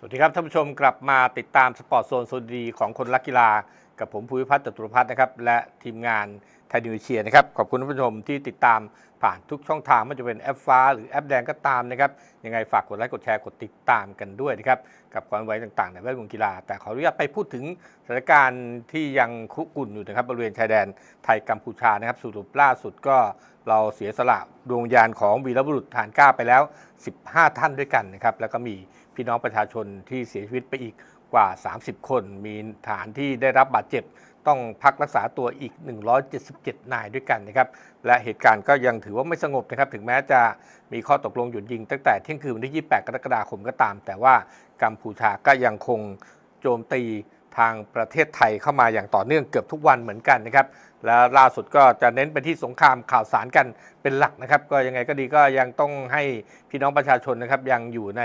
สวัสดีครับท่านผู้ชมกลับมาติดตามสปอร์ตโซนโซนดีของคนรักกีฬา กับผมภูมิพัฒน์จตุรพัฒน์นะครับ และทีมงานไทยนิวเชียนะครับ ขอบคุณท่านผู้ชมที่ติดตามผ่านทุกช่องทางไม่ว่าจะเป็นแอปฟ้า หรือแอปแดงก็ตามนะครับ ยังไงฝากกดไลค์กดแชร์กดติดตามกันด้วยนะครับ กับความไว้ต่างๆ ในแวดวงกีฬา แต่ขออนุญาตไปพูดถึงสถานการณ์ที่ยังคุกุ่นอยู่นะครับบริเวณชายแดนไทยกัมพูชานะครับสรุปล่าสุดก็เราเสียสละดวงวิญญาณของวีรบุรุษฐานกล้าไปแล้ว 15 ท่านด้วยกันนะครับแล้วก็มีพี่น้องประชาชนที่เสียชีวิตไปอีก กว่า 30 คน มีฐานที่ได้รับบาดเจ็บ ต้องพักรักษาตัวอีก 177 นายด้วยกันนะครับ และเหตุการณ์ก็ยังถือว่าไม่สงบนะครับ ถึงแม้จะมีข้อตกลงหยุดยิงตั้งแต่เที่ยงคืนวันที่ 28 กรกฎาคมก็ตาม แต่ว่ากัมพูชาก็ยังคงโจมตี ทางประเทศไทยเข้ามาอย่างต่อเนื่องเกือบทุกวันเหมือนกันนะครับ และล่าสุดก็จะเน้นไปที่สงครามข่าวสารกันเป็นหลักนะครับ ก็ยังไงก็ดีก็ยังต้องให้พี่น้องประชาชนนะครับยังอยู่ใน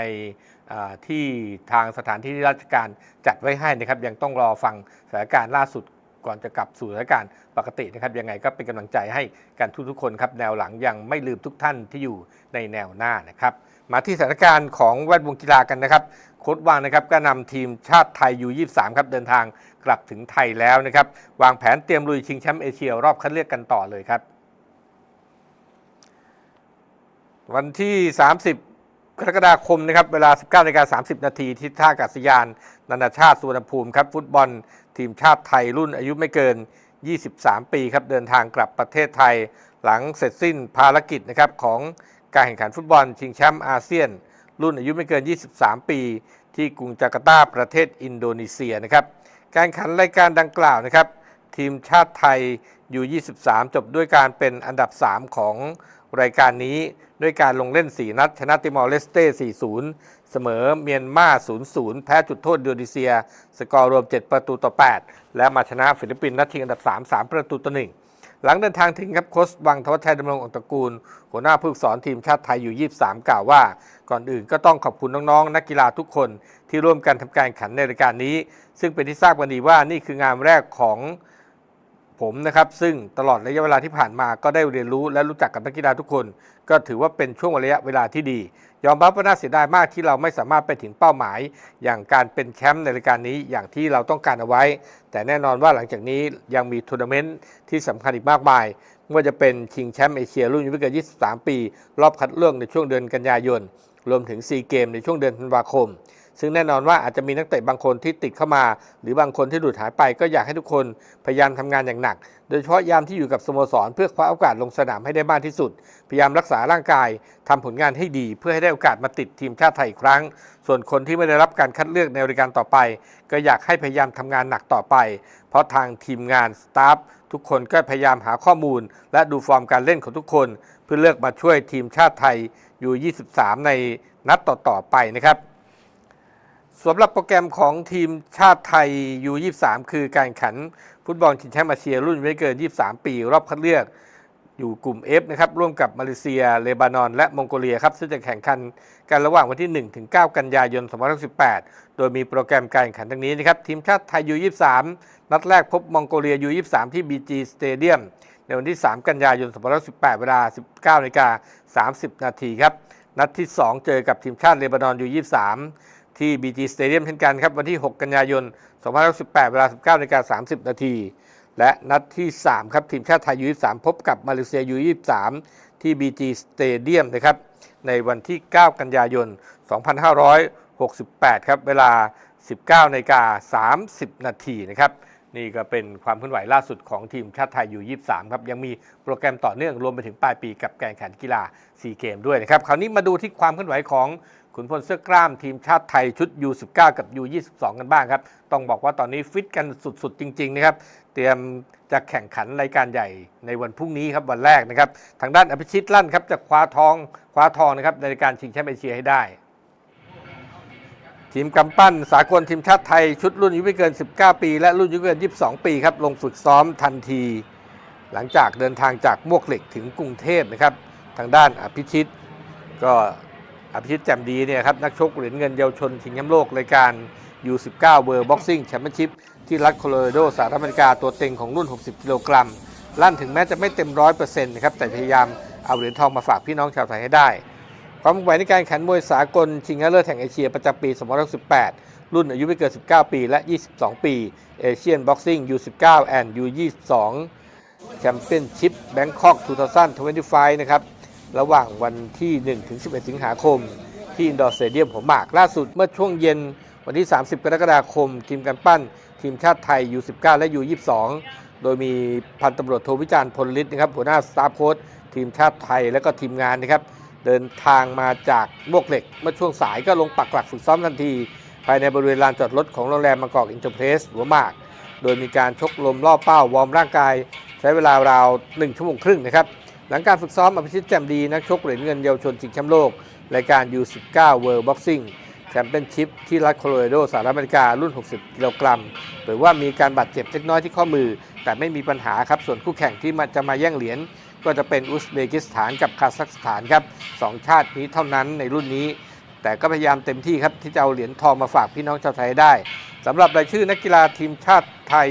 ที่ทางสถานที่ราชการจัดไว้ให้นะครับ ยังต้องรอฟังสถานการณ์ล่าสุด ก่อนจะกลับสู่สถานการณ์ปกตินะครับยังไงก็เป็นกำลังใจให้กันทุกๆคนครับแนวหลังยังไม่ลืมทุกท่านที่อยู่ในแนวหน้านะครับมาที่สถานการณ์ของแวดวงกีฬากันนะครับโค้ชวางนะครับก็นำทีมชาติไทยยู23ครับเดินทางกลับถึงไทยแล้วนะครับวางแผนเตรียมลุยชิงแชมป์เอเชียรอบคัดเลือกกันต่อเลยครับวันที่ 30 กรกฎาคมนะครับเวลา 19นาฬิกา30 นาทีที่ท่าอากาศยาน นานาชาติสุวรรณภูมิครับฟุตบอลทีมชาติไทยรุ่นอายุไม่เกิน 23 ปีครับเดินทางกลับประเทศไทย หลังเสร็จสิ้นภารกิจนะครับของการแข่งขันฟุตบอลชิงแชมป์อาเซียน รุ่นอายุไม่เกิน 23 ปี ที่กรุงจาการ์ตาประเทศอินโดนีเซียนะครับการแข่งขันรายการดังกล่าวนะครับทีมชาติไทยอยู่ 23 จบด้วยการเป็นอันดับ 3 ของ รายการนี้ด้วยการลงเล่น 4 นัด ชนะติมอร์เลสเต้ 4-0 เสมอเมียนมา 0-0 แพ้จุดโทษอินโดนีเซีย สกอร์รวม 7 ประตูต่อ 8 และมาชนะฟิลิปปินส์นัดชิงอันดับ 3 3 ประตูต่อ 1 หลังเดินทางถึงครับโค้ชวังทวัชชัยดำรงองตระกูล หัวหน้าผู้ฝึกสอนทีมชาติไทยอยู่ 23 กล่าวว่า ก่อนอื่นก็ต้องขอบคุณน้องๆ นักกีฬาทุกคนที่ร่วมกันทำการแข่งขันในรายการนี้ ซึ่งเป็นที่ทราบกันดีว่านี่คืองานแรกของ ผมนะครับซึ่งตลอดระยะเวลาที่ผ่านมาก็ได้เรียนรู้และรู้จักกับนักกีฬาทุกคน ก็ถือว่าเป็นช่วงระยะเวลาที่ดี ยอมรับว่าน่าเสียดายมากที่เราไม่สามารถไปถึงเป้าหมาย อย่างการเป็นแชมป์ในรายการนี้อย่างที่เราต้องการเอาไว้ แต่แน่นอนว่าหลังจากนี้ยังมีทัวร์นาเมนต์ที่สำคัญอีกมากมายไม่ว่าจะเป็นชิงแชมป์เอเชียรุ่นอายุไม่เกิน 23 ปี รอบคัดเลือกในช่วงเดือนกันยายนรวมถึงซีเกมในช่วงเดือนธันวาคม ซึ่งแน่นอนว่าอาจจะมีนักเตะบางคนที่ติดเข้ามา หรือบางคนที่หลุดหายไปก็อยากให้ทุกคนพยายามทำงานอย่างหนัก โดยเฉพาะยามที่อยู่กับสโมสร เพื่อคว้าโอกาสลงสนามให้ได้มากที่สุด พยายามรักษาร่างกายทำผลงานให้ดี เพื่อให้ได้โอกาสมาติดทีมชาติไทยอีกครั้ง ส่วนคนที่ไม่ได้รับการคัดเลือกในรายการต่อไป ก็อยากให้พยายามทำงานหนักต่อไป เพราะทางทีมงานสตาฟทุกคนก็พยายามหาข้อมูล และดูฟอร์มการเล่นของทุกคน เพื่อเลือกมาช่วยทีมชาติไทยอยู่ 23 ในนัดต่อๆไปนะครับ สำหรับโปรแกรมของทีมชาติไทยยู23คือการแข่งขันฟุตบอลชิงแชมป์อาเซียนรุ่นไม่เกิน 23 ปี รอบคัดเลือกอยู่กลุ่ม F นะครับ ร่วมกับมาเลเซีย เลบานอน และมองโกเลียครับ ซึ่งจะแข่งขันกันระหว่างวันที่ 1 ถึง 9 กันยายน 2018 โดยมีโปรแกรมการแข่งขันดังนี้นะครับ ทีมชาติไทยยู23นัดแรกพบมองโกเลียยู23ที่ BG Stadium ในวันที่ 3 กันยายน 2018 เวลา 19นาฬิกา30 นาทีครับ นัดที่ 2 เจอกับทีมชาติเลบานอนยู23 ที่ BG Stadium เช่นกันครับ วันที่ 6 กันยายน2018 เวลา 19นาฬิกา30 นาที และนัดที่ 3 ครับ ทีมชาติไทยยู23 พบกับมาเลเซียยู23 ที่ BG Stadium นะครับ ในวันที่ 9 กันยายน 2568 ครับ เวลา 19นาฬิกา30 นาทีนะครับ นี่ก็เป็นความเคลื่อนไหวล่าสุดของทีมชาติไทยอยู่23 ครับ ยังมีโปรแกรมต่อเนื่องรวมไปถึงปลายปีกับการแข่งขันกีฬาซีเกมด้วยนะครับ คราวนี้มาดูที่ความเคลื่อนไหวของ ขุนพลเสื้อกล้ามทีมชาติไทยชุด U19 กับ U22 กันบ้างครับ ต้องบอกว่าตอนนี้ฟิตกันสุดๆ จริง ๆ นะครับ เตรียมจะแข่งขันรายการใหญ่ในวันพรุ่งนี้ครับวันแรกนะครับ ทางด้านอภิชิตลั่นครับ จะคว้าทองคว้าทองนะครับในรายการชิงแชมป์เอเชียให้ได้ ทีมกำปั้นสากลทีมชาติไทยชุดรุ่นอายุไม่เกิน 19 ปี และรุ่นอายุเกิน 22 ปีครับลงฝึกซ้อมทันที หลังจากเดินทางจากมวกเหล็กถึงกรุงเทพนะครับ ทางด้านอภิชิตก็ อภิชิตแจ่มดีเนี่ยครับนักชกเหรียญเงินเยาวชนชิงแชมป์โลกรายการ U19 World Boxing Championship ที่รัฐโคโลราโดสหรัฐอเมริกาตัวเต็งของรุ่น 60 กิโลกรัม ลั่นถึงแม้จะไม่เต็มร้อยเปอร์เซ็นต์นะครับแต่พยายามเอาเหรียญทองมาฝากพี่น้องชาวไทยให้ได้ความมุ่งหมายในการแข่งขันมวยสากลชิงชนะเลิศแห่งเอเชียประจำปี 2018 รุ่นอายุไม่เกิน 19 ปีและ 22 ปีเอเชียนบ็อกซิ่ง U19 and U22 แชมเปี้ยนชิพแบงคอก 2025 นะครับ ระหว่างวันที่ 1 ถึง 11 สิงหาคม ที่อินดอร์สเตเดียมหัวหมาก ล่าสุดเมื่อช่วงเย็นวันที่ 30 กรกฎาคม ทีมการปั้น ทีมชาติไทย U19 และ U22 โดยมีพันตำรวจโทวิจารณ์พลฤทธิ์นะครับหัวหน้าสตาฟโค้ชทีมชาติไทยและก็ทีมงานนะครับเดินทางมาจากมวกเหล็ก เมื่อช่วงสายก็ลงปักหลักฝึกซ้อมทันที ภายในบริเวณลานจอดรถของโรงแรมบางกอกอินเตอร์เพรสหัวหมาก โดยมีการชกลมล่อเป้าวอร์มร่างกาย ใช้เวลาราว 1 ชั่วโมงครึ่งนะครับ หลังการฝึกซ้อมอภิชิตแจ่มดีนักชกเหรียญเงินเยาวชนชิงแชมป์โลก รายการ U19 World Boxing Championship ที่รัฐโคโลราโดสหรัฐอเมริการุ่น 60 กิโลกรัมหรือว่ามีการบาดเจ็บเล็กน้อยที่ข้อมือ แต่ไม่มีปัญหาครับ ส่วนคู่แข่งที่มาจะมาแย่งเหรียญก็จะเป็นอุซเบกิสถานกับคาซัคสถานครับสองชาตินี้เท่านั้นในรุ่นนี้ แต่ก็พยายามเต็มที่ครับที่จะเอาเหรียญทองมาฝากพี่น้องชาวไทยได้สำหรับรายชื่อนักกีฬาทีมชาติไทย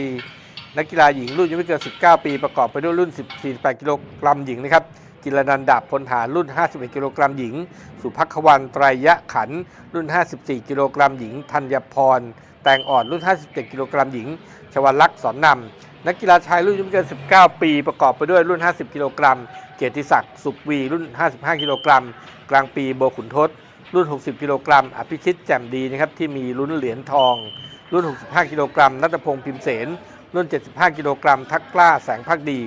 นักกีฬาหญิงรุ่นอายุไม่เกิน 19 ปี ประกอบไปด้วยรุ่น 48 กิโลกรัมหญิงนะครับกิรนันดาบพลฐานรุ่น 51 กิโลกรัมหญิง สุภัควันไตรยะขัน รุ่น 54 กิโลกรัมหญิง ธัญพร แตงอ่อน รุ่น 57 กิโลกรัมหญิง ชวัลักษณ์สอนนำ นักกีฬาชายรุ่นอายุไม่เกิน 19 ปี ประกอบไปด้วยรุ่น 50 กิโลกรัม เกียรติศักดิ์ สุขวี รุ่น 55 กิโลกรัม กลางปี โบขุนทศ รุ่น 60 กิโลกรัม อภิชิตแจ่มดีนะครับ ที่มีลุ้นเหรียญทอง รุ่น 65 กิโลกรัม นัทพงษ์พิมเสน รุ่น 75 กิโลกรัมทักกล้าแสงพักดี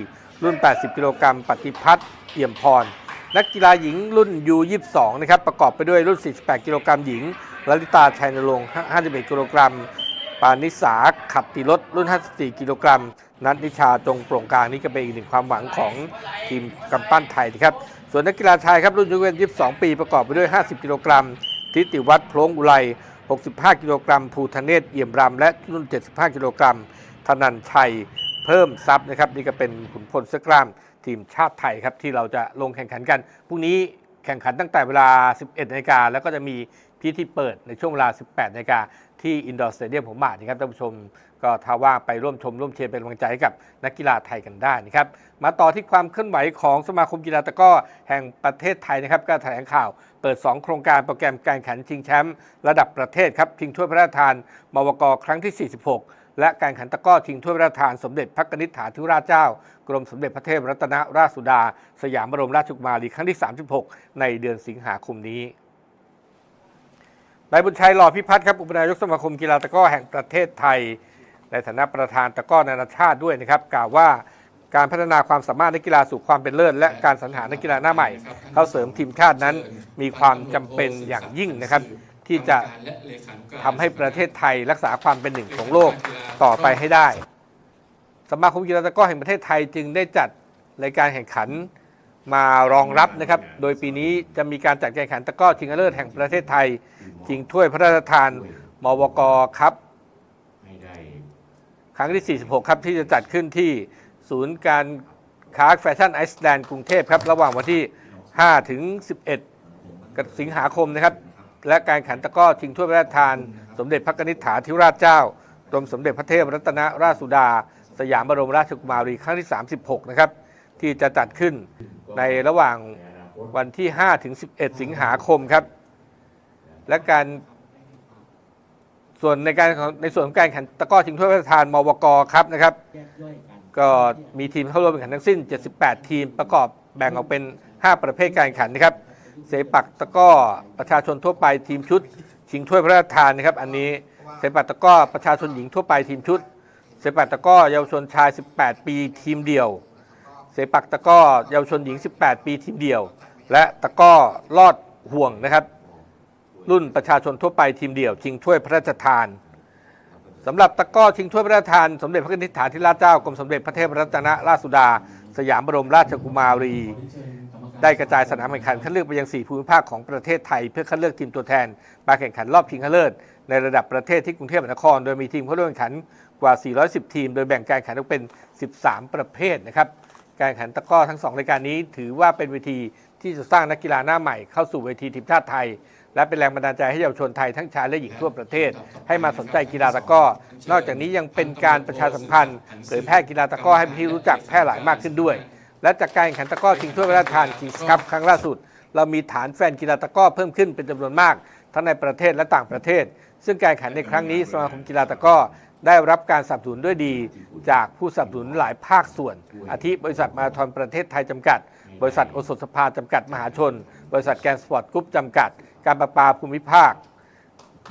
รุ่น 80 กิโลกรัมปฏิพัฒน์เอี่ยมพร นักกีฬาหญิงรุ่น U22 นะครับประกอบไปด้วยรุ่น 48 กิโลกรัมหญิงลลิตาชัยนรงค์ 51 กิโลกรัมปานิสาขัตติรสรุ่น 54 กิโลกรัม นัทนิชาจงโปร่งกลางนี่ก็เป็นอีกหนึ่งความหวังของทีมกำปั้นไทยนะครับ ส่วนนักกีฬาชายครับรุ่นยูเวน22 ปีประกอบไปด้วย 50 กิโลกรัมทิติวัฒน์โพลงอุไร65 กิโลกรัมภูทะเนศเอี่ยมรำและรุ่น 75 กิโลกรัม ธนันชัยเพิ่มทรัพย์นะครับ นี่ก็เป็นขุนพลเสื้อกล้ามทีมชาติไทยครับ ที่เราจะลงแข่งขันกันพรุ่งนี้แข่งขันตั้งแต่เวลา 11นาฬิกาแล้วก็จะมีพิธีเปิดในช่วงเวลา 18นาฬิกาที่อินดอร์สเตเดียมผมหมาดนะครับท่านผู้ชมก็ถ้าว่างไปร่วมชม ร่วมเชียร์เป็นกำลังใจให้กับนักกีฬาไทยกันได้นะครับมาต่อที่ความเคลื่อนไหวของสมาคมกีฬาตะก้อแห่งประเทศไทยนะครับ ก็แถลงข่าวเปิด 2 โครงการโปรแกรมการแข่งชิงแชมป์ระดับประเทศครับชิงถ้วยพระราชทานมวกครั้งที่ 46 และการแข่งขันตะก้อชิงถ้วยพระราชทานสมเด็จพระกนิษฐาธิราชเจ้า กรมสมเด็จพระเทพรัตนราชสุดา สยามบรมราชกุมารีครั้งที่ 36 ในเดือนสิงหาคมนี้นายบุญชัยหล่อพิพัฒน์ครับ อุปนายกสมาคมกีฬาตะก้อแห่งประเทศไทย ในฐานะประธานตะก้อนานาชาติด้วยนะครับ กล่าวว่าการพัฒนาความสามารถในกีฬาสู่ความเป็นเลิศ และการสรรหานักกีฬาหน้าใหม่ เข้าเสริมทีมชาตินั้นมีความจำเป็นอย่างยิ่งนะครับ ที่จะทำให้ประเทศไทยรักษาความเป็นหนึ่งของโลกต่อไปให้ได้ สมาคมกีฬาตะกร้อแห่งประเทศไทยจึงได้จัดรายการแข่งขันมารองรับนะครับ โดยปีนี้จะมีการจัดการแข่งขันตะกร้อชิงชนะเลิศแห่งประเทศไทยชิงถ้วยพระราชทานมวกครับไม่ได้ครั้งที่ 46 ครับที่จะจัดขึ้นที่ศูนย์การค้าแฟชั่นไอซ์แลนด์กรุงเทพครับ ระหว่างวันที่ 5 ถึง 11 สิงหาคมนะครับ และการแข่งขันตะกร้อชิงถ้วยพระราชทาน สมเด็จพระนิษฐาธิราชเจ้ากรมสมเด็จพระเทพรัตนราชสุดา สยามบรมราชกุมารีครั้งที่ 36 นะครับ ที่จะจัดขึ้นในระหว่างในอนาคตวันที่ 5 ถึง 11 สิงหาคมครับ และการส่วนในการของในส่วนของการแข่งตะกร้อชิงถ้วยพระราชทานมวกครับนะครับ ก็มีทีมเข้าร่วมแข่งขันทั้งสิ้น 78 ทีมประกอบแบ่งออกเป็น 5 ประเภทการแข่งขันนะครับ เสปักตะก้อประชาชนทั่วไปทีมชุด ชิงถ้วยพระราชทานนะครับ อันนี้เสปักตะก้อประชาชนหญิงทั่วไปทีมชุด เสปักตะก้อเยาวชนชาย 18 ปีทีมเดี่ยว เสปักตะก้อเยาวชนหญิง 18 ปีทีมเดี่ยว และตะก้อลอดห่วงนะครับ รุ่นประชาชนทั่วไปทีมเดี่ยว ชิงถ้วยพระราชทานสำหรับตะก้อชิงถ้วยพระราชทานสมเด็จพระนิษฐาธิราชเจ้ากรมสมเด็จพระเทพรัตนราชสุดา สยามบรมราชกุมารี ได้กระจายสนามแข่งขันคัดเลือกไปยัง 4 ภูมิภาคของประเทศไทย เพื่อคัดเลือกทีมตัวแทนมาแข่งขันรอบชิงชนะเลิศในระดับประเทศที่กรุงเทพมหานคร โดยมีทีมเข้าร่วมแข่งขันกว่า 410 ทีม โดยแบ่งการแข่งขันออกเป็น 13 ประเภทนะครับ การแข่งขันตะกร้อทั้ง 2 รายการนี้ถือว่าเป็นเวทีที่จะสร้างนักกีฬาหน้าใหม่ เข้าสู่เวทีทีมชาติไทย และเป็นแรงบันดาลใจให้เยาวชนไทยทั้งชายและหญิงทั่วประเทศ ให้มาสนใจกีฬาตะกร้อ นอกจากนี้ยังเป็นการประชาสัมพันธ์เผยแพร่กีฬาตะกร้อให้เป็นที่รู้จักแพร่หลายมากขึ้นด้วย และจากการแข่งขันตะกร้อชิงถ้วยพระราชทานคิงส์คัพครั้งล่าสุด เรามีฐานแฟนกีฬาตะกร้อเพิ่มขึ้นเป็นจำนวนมาก ทั้งในประเทศและต่างประเทศ ซึ่งการแข่งขันในครั้งนี้สมาคมกีฬาตะกร้อได้รับการสนับสนุนด้วยดี จากผู้สนับสนุนหลายภาคส่วน อาทิบริษัทมาราธอนประเทศไทยจำกัด บริษัทโอสถสภาจำกัดมหาชน บริษัทแกนสปอร์ตกรุ๊ปจำกัด การประปาภูมิภาค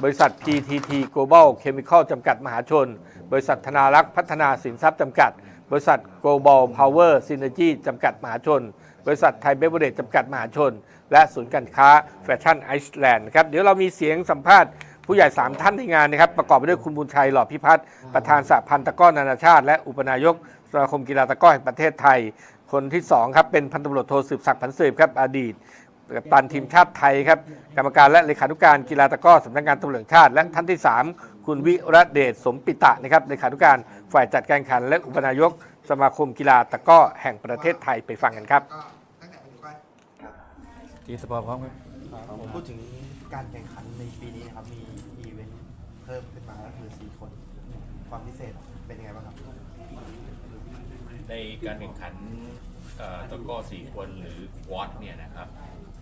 บริษัท PTT Global Chemical จำกัดมหาชน บริษัทธนารักษ์พัฒนาสินทรัพย์จำกัด บริษัท Global Power Synergy จำกัดมหาชน บริษัทไทยเบเวอร์เรจจำกัดมหาชน และศูนย์การค้าแฟชั่นไอซ์แลนด์ครับเดี๋ยวเรามีเสียงสัมภาษณ์ผู้ใหญ่ 3 ท่านในงานนะครับ ประกอบไปด้วยคุณบุญชัยหล่อพิพัฒน์ประธานสหพันธ์ตะกร้อนานาชาติ และอุปนายกสมาคมกีฬาตะกร้อแห่งประเทศไทย คนที่สองครับเป็นพันตำรวจโทสืบศักดิ์ผันสืบครับอดีตกัปตันทีมชาติไทยครับกรรมการและเลขานุการกีฬาตะกร้อสำนักงานตำรวจชาติ และท่านที่ 3 คุณวิระเดชสมปิตะนะครับเลขานุการฝ่ายจัดการแข่งขัน และอุปนายกสมาคมกีฬาตะกร้อแห่งประเทศไทยไปฟังกันครับก็ตั้งแต่อายุก็ทีสปอร์ตพร้อมครับผมพูดถึงการแข่งขันในปีนี้นะครับ มีอีเวนต์เพิ่มขึ้นมาก็คือ 4 คน ความพิเศษเป็นยังไงบ้างครับ ในการแข่งขันเอ่อตะกร้อสี่คนหรือวอตเนี่ยนะครับ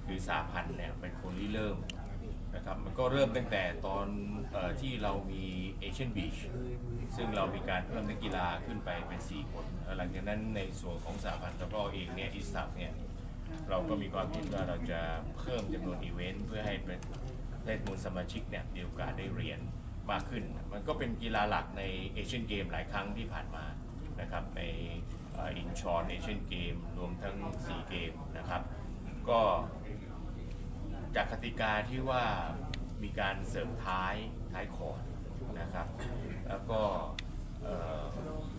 คือสาพันธ์เนี่ยเป็นคนที่เริ่ม นะครับมันก็เริ่มตั้งแต่ตอนเออที่เรามีเอเชียนบีชซึ่งเรามีการเพิ่มนักกีฬาขึ้นไปเป็น 4 คนแล้วหลังจากนั้นในส่วนของสาพันธ์ตะกร้อเองเนี่ยอิสตัฟเนี่ยเราก็มีความคิดว่าเราจะเพิ่มจำนวนอีเวนต์เพื่อให้เป็นให้มูลสมาชิกเนี่ยมีโอกาสได้เรียนมากขึ้น มันก็เป็นกีฬาหลักในเอเชียนเกมหลายครั้งที่ผ่านมานะครับในอินชอนเอเชียนเกมรวมทั้ง 4 เกมนะครับ ก็ จากกติกาที่ว่ามีการเสริมท้ายท้ายคอร์ดนะครับ แล้วก็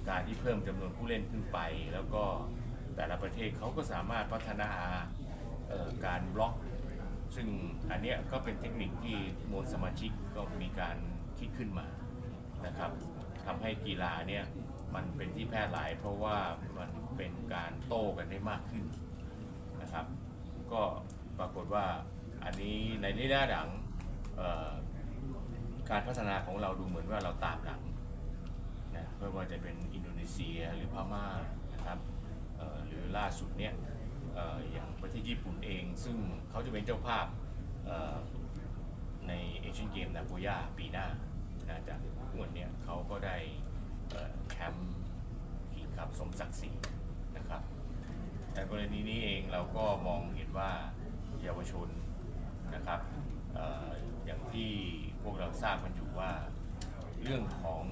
การที่เพิ่มจำนวนผู้เล่นขึ้นไป แล้วก็แต่ละประเทศเขาก็สามารถพัฒนาการบล็อก ซึ่งอันเนี้ยก็เป็นเทคนิคที่มวลสมาชิกก็มีการคิดขึ้นมานะครับทำให้กีฬาเนี่ยมันเป็นที่แพร่หลาย เพราะว่ามันเป็นการโต้กันได้มากขึ้นนะครับ ก็ปรากฏว่า อันนี้ในระยะหลังการพัฒนาของเราดูเหมือนว่าเราตามหลังนะไม่ว่าจะเป็นอินโดนีเซียหรือพม่านะครับหรือล่าสุดเนี่ยออย่างประเทศญี่ปุ่นเอง ซึ่งเขาจะเป็นเจ้าภาพในเอเชียนเกมนาโกย่าปีหน้านะจากวดเนี้ยเขาก็ได้แชมป์ขีดครับสมศักดิ์ศรีนะครับ แต่กรณีนี้เองเราก็มองเห็นว่าเยาวชน นะครับเอออย่างที่พวกเราทราบกันอยู่ว่า เรื่องของ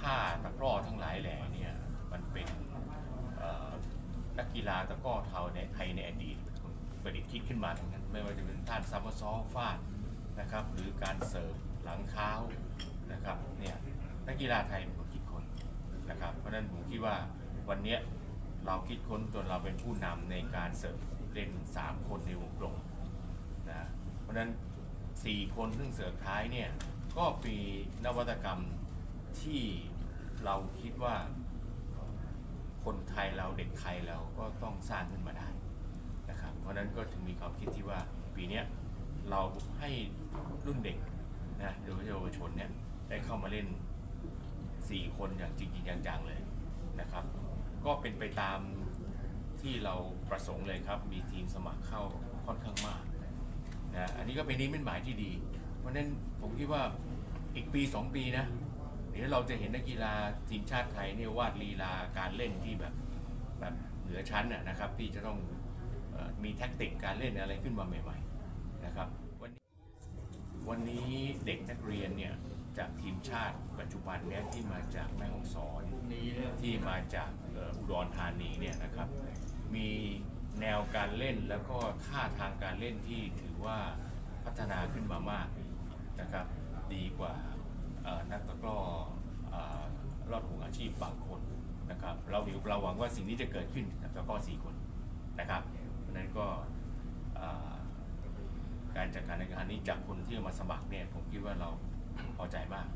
ค่าตะกร้อทั้งหลายแหล่เนี่ยมันเป็นเอ่อนักกีฬาตะกร้อเทาในไทยในอดีตเป็นคนประดิษฐ์คิดขึ้นมาทั้งนั้นไม่ว่าจะเป็นท่านซัมเมอร์ซอลฟาดนะครับหรือการเสิร์ฟหลังเท้านะครับเนี่ยนักกีฬาไทยเป็นคนคิดคนนะครับเพราะฉะนั้นผมคิดว่าวันเนี้ยเราคิดค้นจนเราเป็นผู้นำในการเสิร์ฟเล่น 3 คนในวงกลม ราะฉะนั้น 4 คนซึ่งเสิร์ฟท้ายเนี่ย ก็มีนวัตกรรมที่เราคิดว่าคนไทยเราเด็กไทยเราก็ต้องสร้างขึ้นมาได้นะครับ เพราะนั้นก็ถึงมีความคิดที่ว่าปีนี้เราให้รุ่นเด็กนะโดยเฉพาะเยาวชนเนี่ยได้เข้ามาเล่น 4 คนอย่างจริงจังๆเลยนะครับ ก็เป็นไปตามที่เราประสงค์เลยครับ มีทีมสมัครเข้าค่อนข้างมาก นะอันนี้ก็เป็นนิมิตหมายที่ดี เพราะฉะนั้นผมคิดว่าอีกปี 2 ปีนะเดี๋ยวเราจะเห็นนักกีฬาทีมชาติไทยเนี่ยวาดลีลาการเล่นที่แบบแบบเหนือชั้นนะครับที่จะต้องมีแท็กติกการเล่นอะไรขึ้นมาใหม่ๆนะครับวันนี้วันนี้เด็กนักเรียนเนี่ยจากทีมชาติปัจจุบันเนี่ยที่มาจากแม่ฮ่องสอนที่มาจากอุดรธานีเนี่ยนะครับมี แนวการเล่นแล้วก็ท่าทางการเล่นที่ถือว่าพัฒนาขึ้นมามากนะครับ ดีกว่านักตะกร้อรอดห่วงอาชีพบางคนนะครับ เราเราหวังว่าสิ่งนี้จะเกิดขึ้นกับตะกร้อสี่คนนะครับเพราะนั้นก็การจัดการในงานนี้จากคนที่มาสมัครเนี่ยผมคิดว่าเราพอใจมาก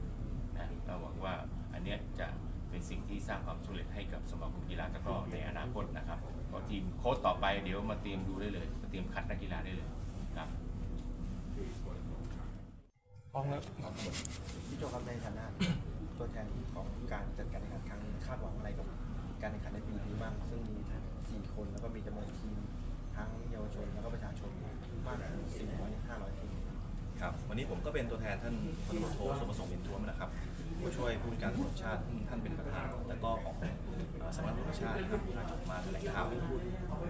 นะเราหวังว่าอันเนี้ยจะเป็นสิ่งที่สร้างความสำเร็จให้กับสมาคมกีฬาตะกร้อในอนาคตนะครับ ก็ทีมโค้ชต่อไปเดี๋ยวมาเตรียมดูได้เลยมาเตรียมคัดนักกีฬาได้เลยครับพร้อมครับพี่โจครับในฐานะตัวแทนของการจัดการแข่งขันครั้งนี้คาดหวังอะไรกับการแข่งขันในปีนี้บ้างซึ่งมีสี่คนแล้วก็มีจำนวนทีมทั้งเยาวชนแล้วก็ประชาชนมากถึง400 500ทีมครับวันนี้ผมก็เป็นตัวแทนท่านพลตำรวจโทสมประสงค์เย็นท้วมนะครับ ผู้ช่วยผู้การตำรวจชาติท่านเป็นประธานแล้วก็ของเอ่อสำนักงานตำรวจชาตินะครับมาแถลงข่าว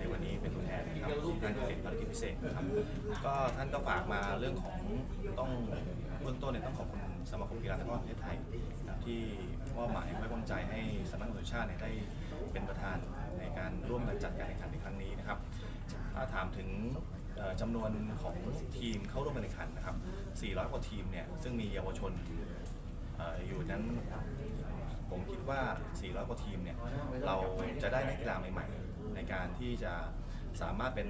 ในวันนี้เป็นตัวแทนนะครับท่านเป็นภารกิจพิเศษนะครับก็ท่านก็ฝากมาเรื่องของต้องเบื้องต้นเนี่ยต้องขอบคุณสมาคมกีฬาตะกร้อประเทศไทยนะครับที่มอบหมายไว้วางใจให้สำนักงานตำรวจชาติเนี่ยได้เป็นประธานในการร่วมกันจัดการแข่งขันในครั้งนี้นะครับ ถ้าถามถึงเอ่อจำนวนของทีมเข้าร่วมการแข่งขันนะครับ 400 กว่าทีมเนี่ย ซึ่งมีเยาวชน ออยู่นั้นผมคิดว่า 400 กว่าทีมเนี่ยเราจะได้นักกีฬาใหม่ ๆ ในการที่จะสามารถเป็น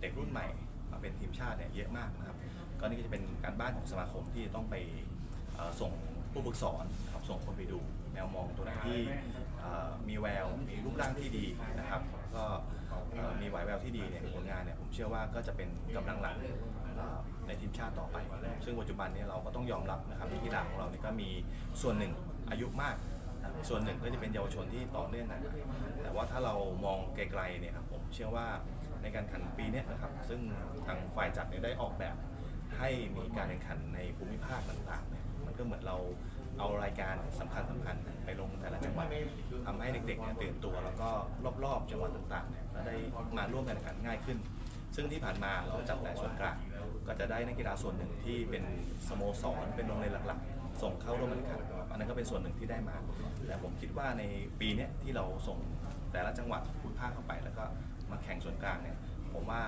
เด็กรุ่นใหม่มาเป็นทีมชาติเนี่ยเยอะมากนะครับ ก็นี่ก็จะเป็นการบ้านของสมาคมที่ต้องไปส่งผู้ฝึกสอนครับส่งคนไปดูแนวมองตัวไหนที่มีแววมีรูปร่างที่ดีนะครับ ก็มีไหวแววที่ดีเนี่ยผลงานเนี่ยผมเชื่อว่าก็จะเป็นกำลังหลัก ในทีมชาติต่อไป ซึ่งปัจจุบันนี่ยเราก็ต้องยอมรับนะครับที่กีฬาของเราเนี่ยก็มีส่วนหนึ่งอายุมาก ส่วนหนึ่งก็จะเป็นเยาวชนที่ต่อเนื่องนมาแต่ว่าถ้าเรามองไกลๆเนี่ยครับผมเชื่อว่าในการแข่งปีนี้นะครับ ซึ่งทางฝ่ายจัดเนี่ยได้ออกแบบให้มีการแข่งขันในภูมิภาคต่างๆเนี่ยมันก็เหมือนเราเอารายการสำคัญสำคัญๆไปลงแต่ละจังหวัดทำให้เด็กๆเนี่ยตื่นตัวแล้วก็รอบๆจังหวัดต่างๆเนี่ยได้มาร่วมการแข่งขันง่ายขึ้น ซึ่งที่ผ่านมาเราจัดแต่ส่วนกลาง ก็จะได้นักกีฬาส่วนหนึ่งที่เป็นสโมสรเป็นโรงเรียนหลักๆ ส่งเข้าร่วมการแข่งขันอันนั้นก็เป็นส่วนหนึ่งที่ได้มา แต่ผมคิดว่าในปีเนี้ยที่เราส่งแต่ละจังหวัดภูมิภาคเข้าไป แล้วก็มาแข่งส่วนกลางเนี่ยผมว่า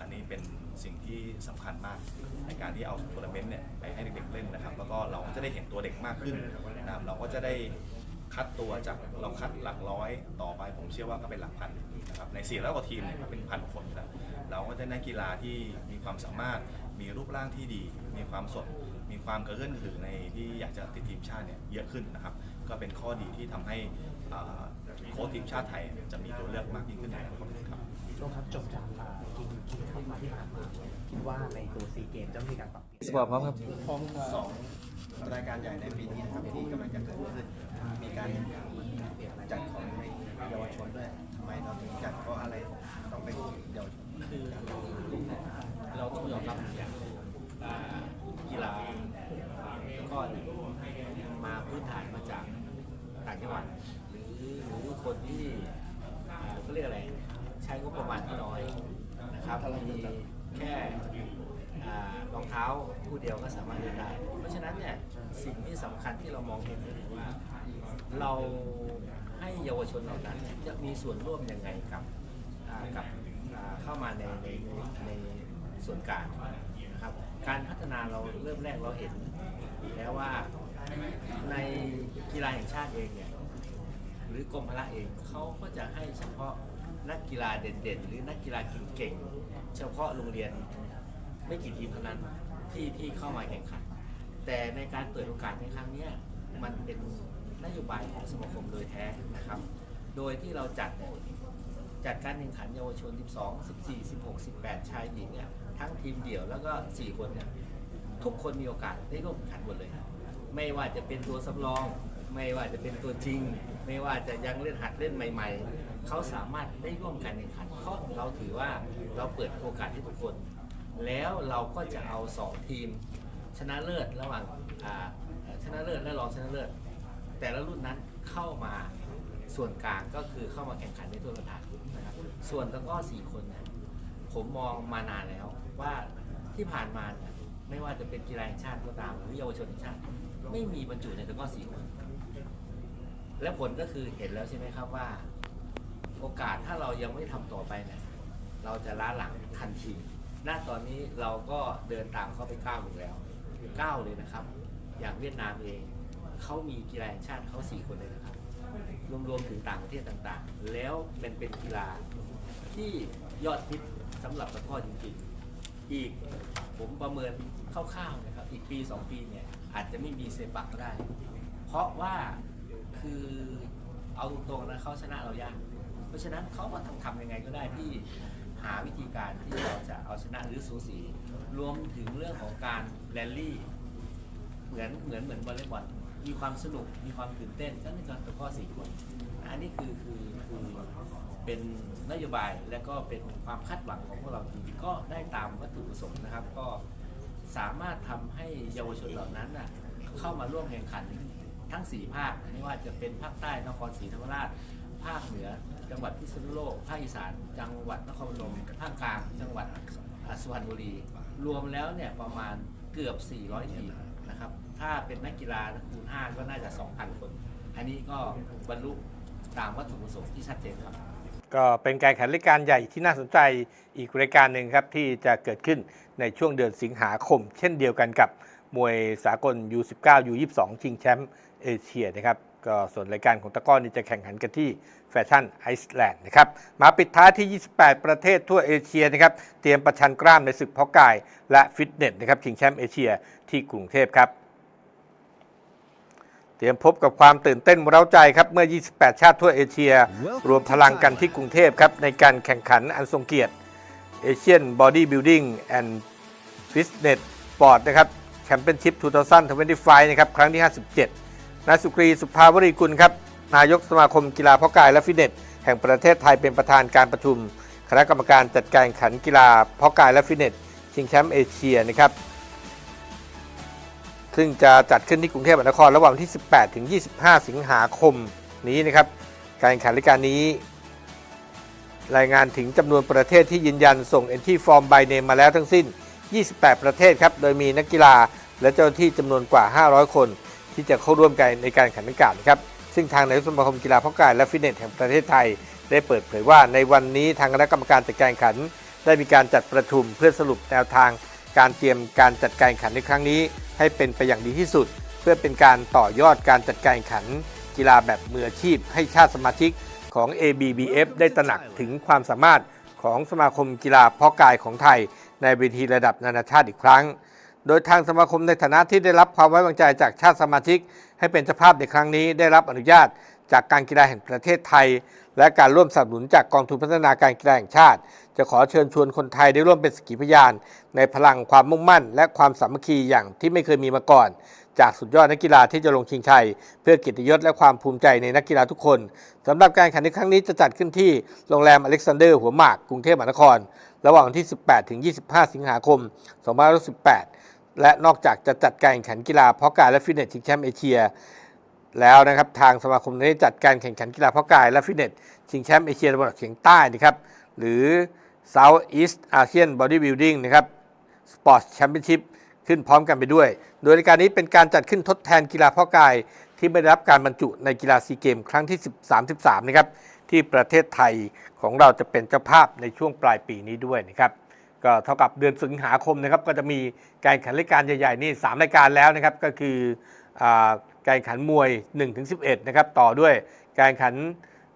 อันนี้เป็นสิ่งที่สำคัญมากในการที่เอาทัวร์นาเมนต์เนี่ยไปให้เด็กๆเล่นนะครับ แล้วก็เราก็จะได้เห็นตัวเด็กมากขึ้นนะครับเราก็จะได้คัดตัวจากเราคัดหลักร้อยต่อไป ผมเชื่อว่าก็เป็นหลักพันนะครับใน4ี่ร้อยกว่าทีมเนี่ยก็เป็นพันคนแล้ว เราก็จะได้นักกีฬาที่มีความสามารถมีรูปร่างที่ดี มีความสด มีความกระเอื้อนถือในที่อยากจะติดทีมชาติเนี่ยเยอะขึ้นนะครับ ก็เป็นข้อดีที่ทำให้อ่าโค้ชทีมชาติไทยจะมีตัวเลือกมากยิ่งขึ้นในอนาคตครับช่วงครับจบจากอ่ากินกินข้าวมาที่ผ่านมาคิดว่าในตัวซีเกมจะมีการปรับเปลี่ยน สปอร์ตพร้อมครับ สองรายการใหญ่ในปีนี้นะครับที่กำลังจะเกิดขึ้นมีการจัดของในเยาวชนด้วยทำไมเราถึงจัดเพราะอะไรต้องเป็นเยาวชน คือเราต้องยอมรับอย่างอ่ากีฬาก็มาพื้นฐานมาจากต่างจังหวัดหรือหรือคนที่เขาเรียกอะไร ใช้งบประมาณที่น้อยนะครับมีแค่รองเท้าคู่เดียวก็สามารถเล่นได้ เพราะฉะนั้นเนี่ยสิ่งที่สำคัญที่เรามองเห็นก็คือว่า เราให้เยาวชนเหล่านั้นจะมีส่วนร่วมยังไงกับกับ เข้ามาในในในในส่วนกลางนะครับการพัฒนาเราเริ่มแรกเราเห็น แล้วว่าในกีฬาแห่งชาติเองเนี่ยหรือกรมพละเองเขาก็จะให้เฉพาะนักกีฬาเด่นๆ หรือนักกีฬาเก่งๆเฉพาะโรงเรียนไม่กี่ทีมเท่านั้นที่ที่เข้ามาแข่งขัน แต่ในการเปิดโอกาสในครั้งนี้มันเป็นนโยบายของสมาคมโดยแท้นะครับ โดยที่เราจัดเนี่ย จัดการแข่งขันเยาวชน 12 14 16 18 ชายหญิงเนี่ยทั้งทีมเดี่ยวแล้วก็ 4 คนเนี่ยทุกคนมีโอกาสได้ร่วมแข่งขันหมดเลย ไม่ว่าจะเป็นตัวสำรอง ไม่ว่าจะเป็นตัวจริง ไม่ว่าจะยังเล่นหัดเล่นใหม่ ๆ เขาสามารถได้ร่วมการแข่งขันเพราะเราถือว่าเราเปิดโอกาสให้ทุกคน แล้วเราก็จะเอา 2 ทีม ชนะเลิศระหว่างชนะเลิศและรองชนะเลิศแต่ละรุ่นนั้นเข้ามา ส่วนกลางก็คือเข้ามาแข่งขันในตัวระธานนะครับ ส่วนตะกร้อสี่คนเนี่ยผมมองมานานแล้วว่าที่ผ่านมาเนี่ยไม่ว่าจะเป็นกีฬาแห่งชาติก็ตามหรือเยาวชนแห่งชาติ ไม่มีบรรจุในตะกร้อสี่คน และผลก็คือเห็นแล้วใช่ไหมครับว่า โอกาสถ้าเรายังไม่ทำต่อไปเนี่ยเราจะล้าหลังทันทีณตอนนี้เราก็เดินตามเขาไปก้าวหนึ่งแล้วก้าวเลยนะครับ อย่างเวียดนามเองเขามีกีฬาแห่งชาติเขาสี่คนเลยนะครับ รวมๆถึงต่างประเทศต่างๆ แล้วเป็นเป็นกีฬาที่ยอดฮิตสำหรับตะกร้อจริงๆ อีกผมประเมินคร่าวๆนะครับ อีกปี 2 ปีเนี่ยอาจจะไม่มีเซปักก็ได้ เพราะว่าคือเอาตรงๆนะเขาชนะเรายากเพราะฉะนั้นเขามาทำทำยังไงก็ได้ที่หาวิธีการที่เราจะเอาชนะหรือสูสี รวมถึงเรื่องของการแรลลี่ เหมือนเหมือนเหมือนวอลเลย์บอล มีความสนุกมีความตื่นเต้นก็นี่ก็ตะกร้อสี่คนอันนี้คือคือคือเป็นนโยบายและก็เป็นความคาดหวังของพวกเราจริงๆก็ได้ตามวัตถุประสงค์นะครับ ก็สามารถทำให้เยาวชนเหล่านั้นน่ะเข้ามาร่วมแข่งขันทั้ง 4 ภาคไม่ว่าจะเป็นภาคใต้นครศรีธรรมราช ภาคเหนือ จังหวัดพิษณุโลก ภาคอีสาน จังหวัดนครพนมภาคกลาง จังหวัดอ่าสุพรรณบุรี รวมแล้วเนี่ยประมาณเกือบ 400 ทีม ถ้าเป็นนักกีฬาคูณ5ก็น่าจะ 2,000 คน อันนี้ก็บรรลุตามวัตถุประสงค์ที่ชัดเจนครับ ก็เป็นการแข่งรายการใหญ่ที่น่าสนใจอีกรายการหนึ่งครับ ที่จะเกิดขึ้นในช่วงเดือนสิงหาคม เช่นเดียวกันกับมวยสากล U19 U22 ชิงแชมป์เอเชียนะครับก็ส่วนรายการของตะก้อนี่จะแข่งขันกันที่แฟชั่นไอซ์แลนด์นะครับ มาปิดท้ายที่ 28 ประเทศทั่วเอเชียนะครับ เตรียมประชันกล้ามในศึกเพาะกาย และฟิตเนสนะครับชิงแชมป์เอเชียที่กรุงเทพครับ ตรียมพบกับความตื่นเต้นเร้าใจครับ เมื่อ 28 ชาติทั่วเอเชีย รวมพลังกันที่กรุงเทพครับ ในการแข่งขันอันทรงเกียรติ Asian Bodybuilding and Fitness Sport นะครับแชมเปี้ยนชิพ 2025 นะครับ ครั้งที่ 57 นายสุกรีสุภาวรีกุลครับ นายกสมาคมกีฬาเพาะกายและฟิตเนส แห่งประเทศไทยเป็นประธานการประชุม คณะกรรมการจัดการแข่งขันกีฬาเพาะกายและฟิตเนสชิงแชมป์เอเชียนะครับ ซึ่งจะจัดขึ้นที่กรุงเทพมหานครระหว่างที่ 18 ถึง 25 สิงหาคมนี้นะครับ การแข่งขันรายการนี้ รายงานถึงจำนวนประเทศที่ยืนยันส่ง entry form by name มมาแล้วทั้งสิ้น 28 ประเทศครับ โดยมีนักกีฬาและเจ้าหน้าที่จำนวนกว่า 500 คน ที่จะเข้าร่วมกันในการแข่งขันกล่าวนะครับ ซึ่งทางนายกสมาคมกีฬาเพาะกายและฟิตเนสแห่งประเทศไทย ได้เปิดเผยว่าในวันนี้ทางคณะกรรมการจัดการแข่งขัน ได้มีการจัดประชุมเพื่อสรุปแนวทาง การเตรียมการจัดการแข่งขันในครั้งนี้ ให้เป็นไปอย่างดีที่สุด เพื่อเป็นการต่อยอดการจัดการแข่งขัน กีฬาแบบมืออาชีพ ให้ชาติสมาชิกของ ABBF ได้ตระหนักถึงความสามารถของสมาคมกีฬาเพาะกายของไทย ในเวทีระดับนานาชาติอีกครั้ง โดยทางสมาคมในฐานะที่ได้รับความไว้วางใจจากชาติสมาชิก ให้เป็นเจ้าภาพในครั้งนี้ได้รับอนุญาตจากการกีฬาแห่งประเทศไทย และการร่วมสนับสนุนจากกองทุนพัฒนาการกีฬาแห่งชาติ จะขอเชิญชวนคนไทยได้ร่วมเป็นสกขีพยาน ในพลังความมุ่งมั่น และความสามัคคีอย่างที่ไม่เคยมีมาก่อน จากสุดยอดนักกีฬาที่จะลงชิงชัย เพื่อกียรติยศและความภูมิใจในนักกีฬาทุกคนสำหรับการแข่งขันในครั้งนี้จะจัดขึ้นที่โรงแรมอเล็กซานเดอร์หัวหมากกรุงเทพมหานคร ระหว่างวันที่ 18 ถึง 25 สิงหาคม 2518 และนอกจากจะจัดการแข่งขันกีฬาเพาะกายและฟิตเนสชิงแชมป์เอเชียแล้วนะครับทางสมาคมได้จัดการแข่งขันกีฬาเพาะกายและฟิตเนสชิงแชมป์เอเชียตะวันออกเฉียงใต้นะครับหรือ South East Asian Bodybuilding นะครับ Sports Championship ขึ้นพร้อมกันไปด้วย โดยรายการนี้เป็นการจัดขึ้นทดแทนกีฬาเพาะกาย ที่ไม่ได้รับการบรรจุในกีฬาซีเกมครั้งที่ 33นะครับที่ประเทศไทยของเราจะเป็นเจ้าภาพในช่วงปลายปีนี้ด้วยนะครับก็เท่ากับเดือนสิงหาคมนะครับก็จะมีการแข่งขันรายการใหญ่ๆนี่3รายการแล้วนะครับก็คือการแข่งขันมวย 1-11นะครับต่อด้วยการแข่งขัน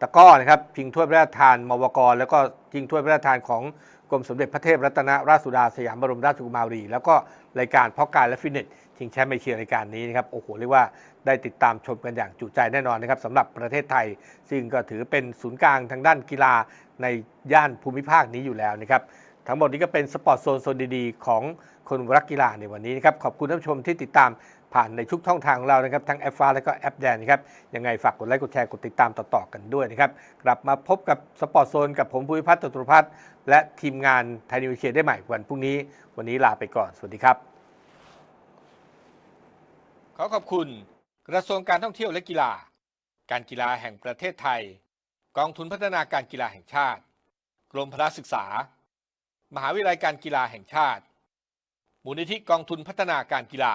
ตะก้อนะครับชิงถ้วยพระราชทานมวกร แล้วก็ชิงถ้วยพระราชทานของกรมสมเด็จพระเทพรัตนราชสุดาสยามบรมราชกุมารี แล้วก็รายการเพาะกายและฟิตเนสชิงแชมป์เอเชียรายการนี้นะครับโอ้โหเรียกว่าได้ติดตามชมกันอย่างจุใจแน่นอนนะครับสำหรับประเทศไทย ซึ่งก็ถือเป็นศูนย์กลางทางด้านกีฬาในย่านภูมิภาคนี้อยู่แล้วนะครับทั้งหมดนี้ก็เป็นสปอร์ตโซนโซนดีๆ ของคนรักกีฬาในวันนี้นะครับขอบคุณท่านผู้ชมที่ติดตาม ผ่านในทุกช่องทางของเรานะครับทั้งแอปฟ้าและก็แอปแดนนะครับยังไงฝากกดไลค์กดแชร์กดติดตามต่อๆกันด้วยนะครับกลับมาพบกับสปอร์ตโซนกับผมภูมิพัฒน์ตุรพัฒน์และทีมงานไทยนิวเชียได้ใหม่วันพรุ่งนี้ วันนี้ลาไปก่อนสวัสดีครับ ขอขอบคุณ กระทรวงการท่องเที่ยวและกีฬา การกีฬาแห่งประเทศไทย กองทุนพัฒนาการกีฬาแห่งชาติ กรมพละศึกษา มหาวิทยาลัยการกีฬาแห่งชาติมูลนิธิกองทุนพัฒนาการกีฬา